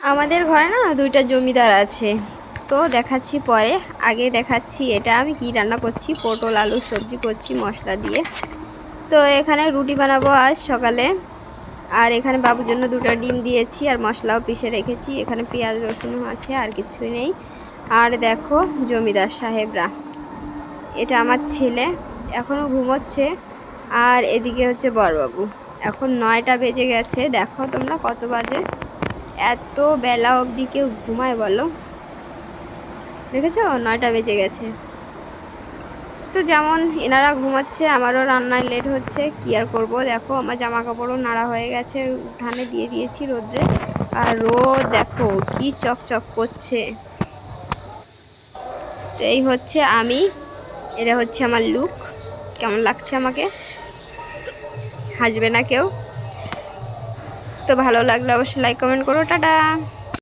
আমাদের ঘরে না দুইটা জমিদার আছে। তো দেখাচ্ছি পরে। আগে দেখাচ্ছি এটা আমি কি রান্না করছি। পটল, আলু, সবজি করছি মশলা দিয়ে। তো এখানে রুটি বানাবো আজ সকালে। আর এখানে বাবুর জন্য দুটো ডিম দিয়েছি আর মশলাও পিষে রেখেছি। এখানে পেঁয়াজ রসুনও আছে আর কিছুই নেই। আর দেখো জমিদার সাহেবরা। এটা আমার ছেলে এখনও ঘুমোচ্ছে। আর এদিকে হচ্ছে বড়বাবু এখন নয়টা বেজে গেছে। দেখো তোমরা কত বাজে। এত বেলা অবধি কেউ ঘুমায় বলো? দেখেছ? নয়টা বেজে গেছে। তো যেমন এনারা ঘুমাচ্ছে, আমারও রান্নায় লেট হচ্ছে, কি আর করব? দেখো, আমার জামা কাপড়ও নাড়া হয়ে গেছে, উঠানে দিয়ে দিয়েছি রোদ্রে। আর রোদ, দেখো, কি চকচক করছে। তো এই হচ্ছে আমি, এটা হচ্ছে আমার লুক কেমন লাগছে আমাকে? হাসবে না কেউ। তো ভালো লাগলে অবশ্যই লাইক কমেন্ট করো টাটা।